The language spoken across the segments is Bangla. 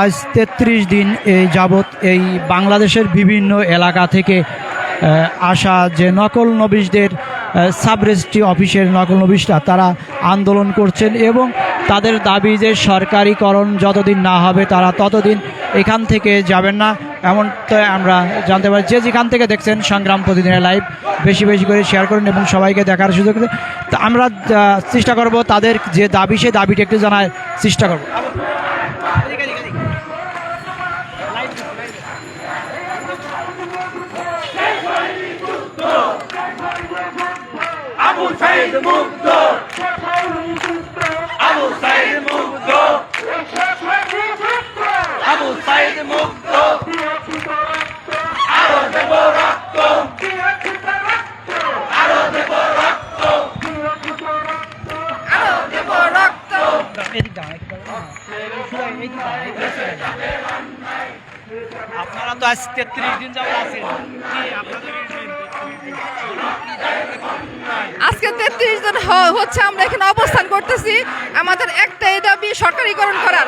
আজ তেত্রিশ দিন এই যাবৎ এই বাংলাদেশের বিভিন্ন এলাকা থেকে আসা যে নকল নবিশদের সাব রেজিস্ট্রি অফিসের নকল নবিশরা, তারা আন্দোলন করছেন এবং তাদের দাবি যে সরকারিকরণ যতদিন না হবে তারা ততদিন এখান থেকে যাবেন না এমনটা আমরা জানতে পারি, যে যেখান থেকে দেখছেন সংগ্রাম প্রতিদিনের লাইভ, বেশি বেশি করে শেয়ার করুন এবং সবাইকে দেখার সুযোগ। তো আমরা চেষ্টা করব তাদের যে দাবি, সে দাবিটা একটু জানার চেষ্টা করব আবু সাইদ মুক্ত আবু সাইদ মুক্ত আবু সাইদ মুক্ত আরও দেব রক্ত। আপনারা তো আজ তেত্রিশ দিন যাব আছেন। আজকে তেত্রিশ জন হচ্ছে আমরা এখানে অবস্থান করতেছি। আমাদের একটাই দাবি সরকারিকরণ করার।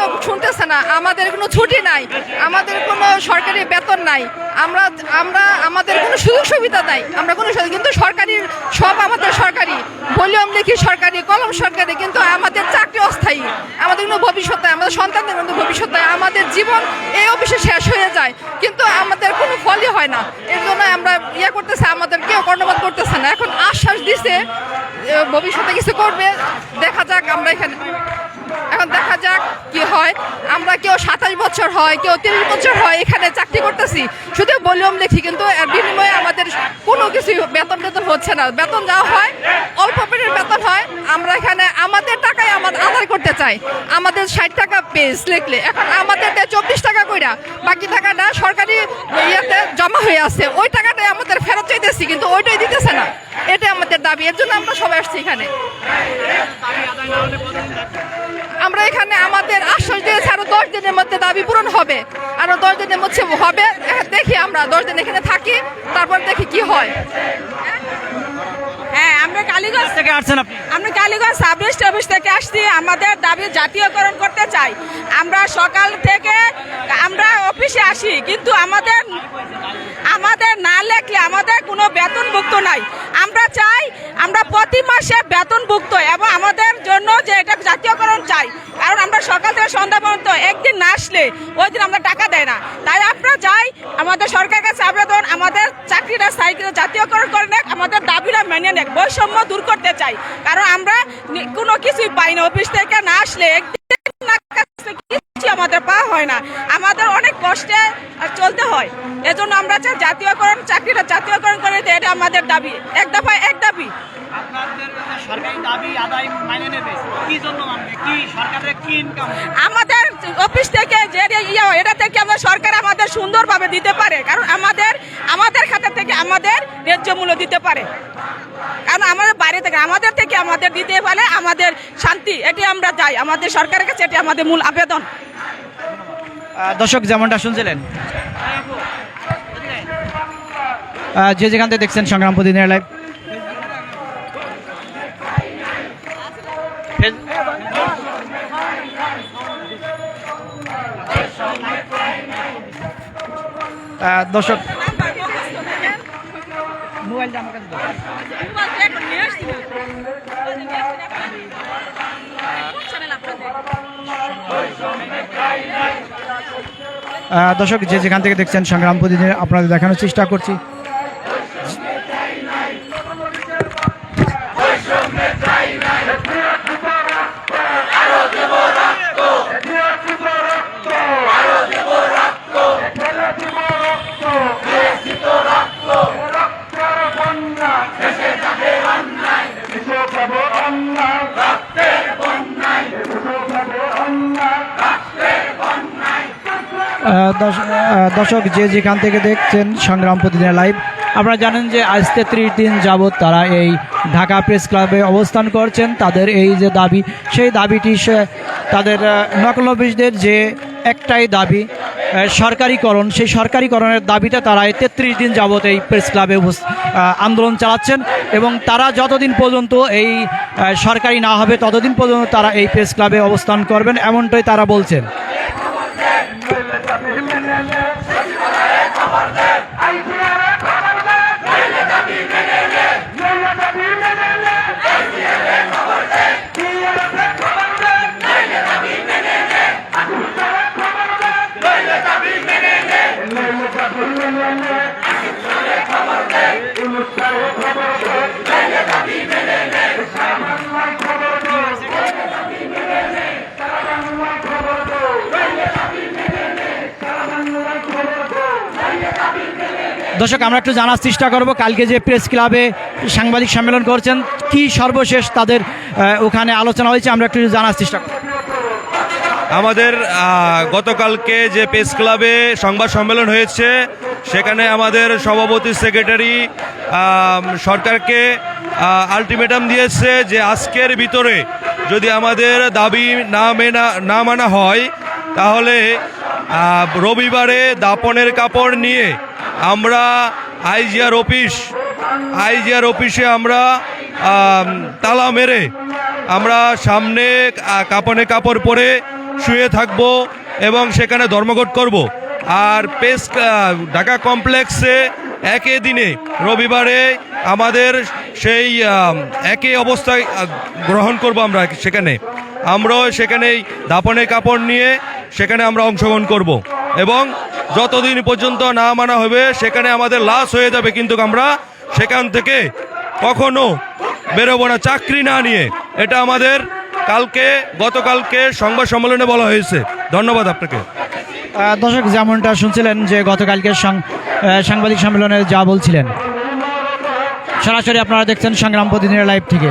কেউ শুনতেছে না। আমাদের কোনো ছুটি নাই। আমাদের কোনো সরকারি বেতন নাই। আমরা আমরা, আমাদের কোনো সুযোগ সুবিধা নাই। আমরা কোনো কিন্তু সরকারি, সব আমাদের সরকারি। ভলিউম লিখি সরকারি, কলম সরকারি, কিন্তু আমাদের চাকরি অস্থায়ী। আমাদের কোনো ভবিষ্যৎ নাই। আমাদের সন্তানদের কোনো ভবিষ্যৎ নাই। আমাদের জীবন এই অফিসে শেষ হয়ে যায়। কিন্তু আমাদের কোনো ফলই হয় না। এর জন্য আমরা ইয়ে করতেছে, আমাদের কেউ কর্ণপাত করতেছে না। এখন আশ্বাস দিছে ভবিষ্যতে কিছু করবে। দেখা যাক, আমরা এখানে হয়, আমরা কেউ সাতাশ বছর হয়, কেউ তিরিশ বছর হয় এখানে চাকরি করতেছি। শুধু ভলিউম লিখি কিন্তু এর বিনিময়ে আমাদের কোনো কিছু বেতন টেতন হচ্ছে না। বেতন যাওয়া হয়, অল্প পেটের বেতন হয়, আমরা এখানে আমাদের টাকায় আমাদের আদায় করতে চাই। আমাদের ষাট টাকা পেজ লিখলে, এখন আমাদের চব্বিশ টাকা কইরা, বাকি টাকাটা সরকারি ইয়েতে জমা হয়ে আছে। ওই টাকাটাই আমাদের ফেরত চাইতেছি কিন্তু ওইটাই দিতেছে না। এটাই আমাদের দাবি এর জন্য আমরা সবাই আসছি এখানে। আমরা এখানে আমাদের আশ্বাস দিয়েছে আরও দশ দিনের মধ্যে দাবি পূরণ হবে। আরও দশ দিনের মধ্যে হবে। দেখি আমরা দশ দিন এখানে থাকি তারপর দেখি কি হয়। হ্যাঁ আমরা কালীগঞ্জ থেকে আসছেন আপনি? আমরা কালীগঞ্জ সাব রেজিস্ট্রি অফিস থেকে আসছি। আমাদের দাবি জাতীয়করণ করতে চাই। আমরা সকাল থেকে আমরা অফিসে আসি, কিন্তু আমাদের আমাদের না লেখলে আমাদের কোনো বেতনভুক্ত নাই। আমরা চাই, আমরা প্রতি মাসে বেতনভুক্ত এবং আমাদের জন্য যে এটা জাতীয়করণ চাই। কারণ আমরা সকাল থেকে সন্ধ্যা পর্যন্ত একদিন না আসলে ওই দিন আমরা টাকা দেয় না। তাই আমরা চাই আমাদের সরকারের কাছে আবেদন, আমাদের চাকরিটা সাইকেল জাতীয়করণ করে নেক, আমাদের দাবিটা মেনে নেক, বৈষম্য দূর করতে চাই। কারণ আমরা কোনো কিছুই পাই না, অফিস থেকে না আসলে হয় না। আমাদের অনেক কষ্টে চলতে হয়। এজন্য আমরা চাই জাতীয়করণ চাকরিটা জাতীয়করণ করে এটা আমাদের দাবি। এক দফায় এক দাবি। আমাদের অফিস থেকে যে ইয়ে এটা থেকে আমরা সরকার আমাদের সুন্দরভাবে দিতে পারে। কারণ আমাদের আমাদের খাতা থেকে আমাদের ন্যায্য মূল্য দিতে পারে। কারণ আমাদের বাইরে থেকে আমাদের থেকে আমাদের দিতে পারে আমাদের শান্তি এটি আমরা চাই। আমাদের সরকারের কাছে এটি আমাদের মূল আবেদন। দর্শক যেমনটা শুনছিলেন যে যেখান থেকে দেখছেন সংগ্রাম প্রতিদিনের লাইভ দর্শক দর্শক যে যেখান থেকে দেখছেন সংগ্রাম প্রতিদিন আপনাদের দেখানোর চেষ্টা করছি। দর্শক যে যেখান থেকে দেখছেন সংগ্রাম প্রতিদিনের লাইভ আপনারা জানেন যে আজ তেত্রিশ দিন যাবৎ তারা এই ঢাকা প্রেস ক্লাবে অবস্থান করছেন। তাদের এই যে দাবি সেই দাবিটি সে তাদের আহ, নকল অফিসদের যে একটাই দাবি সরকারিকরণ সেই সরকারিকরণের দাবিতে তারা এই তেত্রিশ দিন যাবৎ এই প্রেস ক্লাবে আন্দোলন চালাচ্ছেন এবং তারা যতদিন পর্যন্ত এই সরকারি না হবে ততদিন পর্যন্ত তারা এই প্রেস ক্লাবে অবস্থান করবেন এমনটাই তারা বলছেন। দর্শক, আমরা একটু জানার চেষ্টা করব, কালকে যে প্রেস ক্লাবে সাংবাদিক সম্মেলন করছেন, কি সর্বশেষ তাদের ওখানে আলোচনা হয়েছে, আমরা একটু জানার চেষ্টা করব। আমাদের গতকালকে যে প্রেস ক্লাবে সংবাদ সম্মেলন হয়েছে, সেখানে আমাদের সভাপতি সেক্রেটারি সরকারকে আলটিমেটাম দিয়েছে যে আজকের ভিতরে যদি আমাদের দাবি না মেনা, না মানা হয়, তাহলে রবিবারে দাপনের কাপড় নিয়ে আমরা আইজিআর অফিস, আইজিআর অফিসে আমরা তালা মেরে আমরা সামনে কাপড়ে কাপড় পরে শুয়ে থাকব এবং সেখানে ধর্মঘট করব। আর পেস ঢাকা কমপ্লেক্সে একই দিনে, রবিবারে আমাদের সেই একই অবস্থায় গ্রহণ করব আমরা সেখানে। আমরাও সেখানেই দাপনের কাপড় নিয়ে সেখানে আমরা অংশগ্রহণ করব। এবং যতদিন পর্যন্ত না মানা হবে, সেখানে আমাদের লাশ হয়ে যাবে কিন্তু আমরা সেখান থেকে কখনো বেরোবো না, চাকরি না নিয়ে। এটা আমাদের কালকে, গতকালকে সংবাদ সম্মেলনে বলা হয়েছে। ধন্যবাদ আপনাকে। দর্শক, যেমনটা শুনছিলেন যে গতকালকে সাংবাদিক সম্মেলনে যা বলছিলেন। সরাসরি আপনারা দেখছেন সংগ্রাম প্রতিদিনের লাইভ থেকে।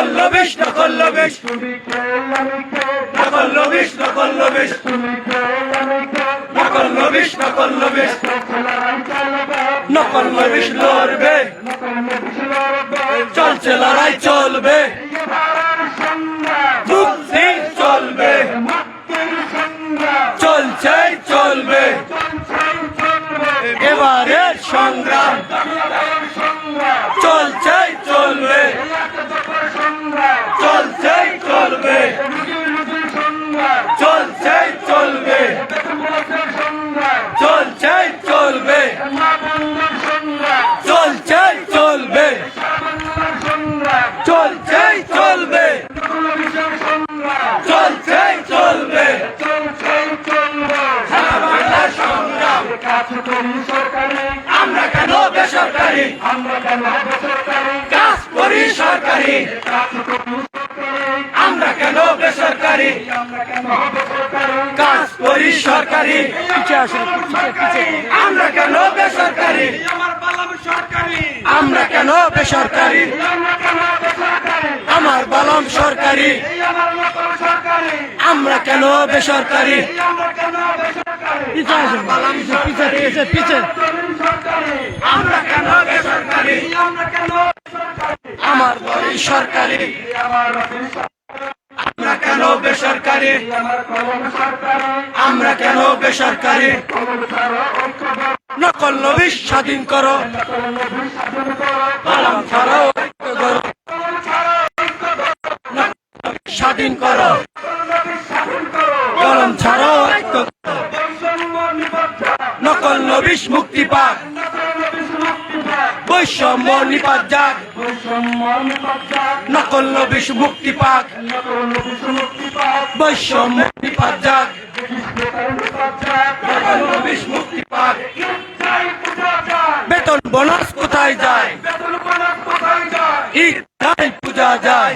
নকল লবিশ নকল লবিশ নকল লবিশ নকল লবিশ নকল লবিশ নকল লবিশ নকল লবিশ লড়বে। চলছে লড়াই চলবে। মুক্তি চলবে। চলছে চলবে। এবারের সংগ্রাম। চলছে চলবে। চলবে। চলছে চলবে। চলছে চলবে। চলছে চলবে। চলছে চলবে। চলছে, চলবে। আমরা কেন বেসরকারি আমরা কেন বেসরকারি? কাজ করি সরকারি। কেন বেসরকারি? কাজ করি সরকারি। আমরা কেন বেসরকারি? আমরা কেন বেসরকারি? আমার বালাম সরকারি। আমার কেন বেসরকারি? আমরা কেন বেসরকারি? আমার বাড়ি সরকারি। আমার আমরা কেন বেসরকারি? আমার কেন বেসরকারি? ছাড়া নকল নবী স্বাধীন করো। বালাম ছাড়াও স্বাধীন করো। কলম করো নকল নবিশ মুক্তি পাক। বৈষম্য নিপাত যাক। নকল নবিশ মুক্তি পাক। বৈষম্য মুক্তি বেতন বোনাস কোথায় যায়? ঈদ যায় পূজা যায়।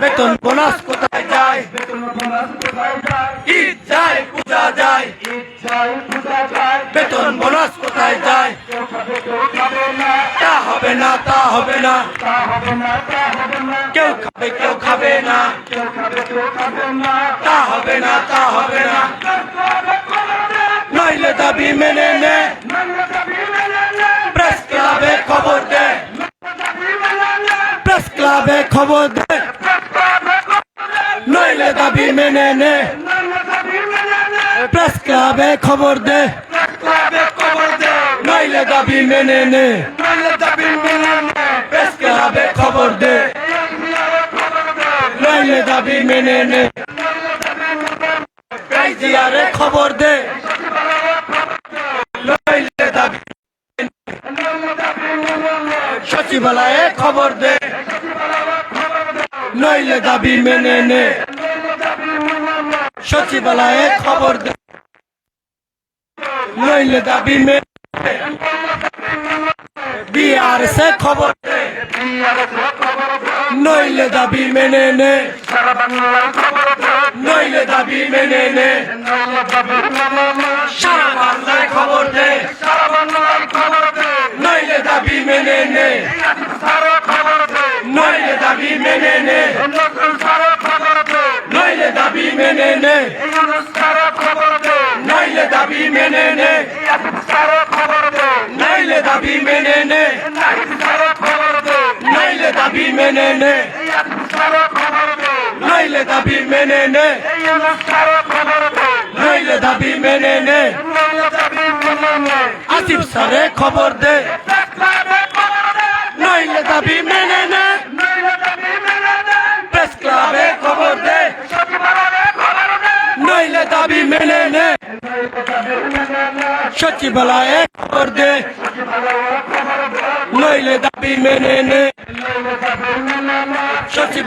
বেতন বোনাস কোথায় যায়? ঈদ যায় পূজা যায়। হবে না। কেউ খাবে কেউ খাবে না। তা হবে না, তা হবে না। নইলে দাবি মেনে নে। প্রেস ক্লাবে খবর দে। প্রেস ক্লাবে খবর দে। নইলে দাবি মেনে নে। প্রেস ক্লাবে খবর দে। নইলে দাবি মেনে নে। প্রেস ক্লাবে খবর দে। নইলে দাবি মেনে নে। কাইজিয়ারে খবর দে। নইলে দাবি সচিবালয়ে খবর দে। নইলে দাবি মেনে নে। সচিবালয়ে খবর দে। নইলে দাবি মেনে বিআর সে খবর দে নইলে দাবি মেনে নে নইলে দাবি মেনে নে সারা বাংলায় খবর দে নইলে দাবি মেনে নে নইলে দাবি মেনে নে নইলে দাবি মেনে নে নইলে দাবি মেনে নে নইলে দাবি মেনে নে। নইলে দাবি মেনে নে। নইলে দাবি মেনে নে। নইলে দাবি মেনে নে। আসিফ স্যারে খবর দে। নইলে দাবি মেনে নে। প্রেস ক্লাবে খবর দে। নইলে দাবি মেনে নে। সচিবালয়ে খবর দে নইলে দাবি মেনে নে সচিব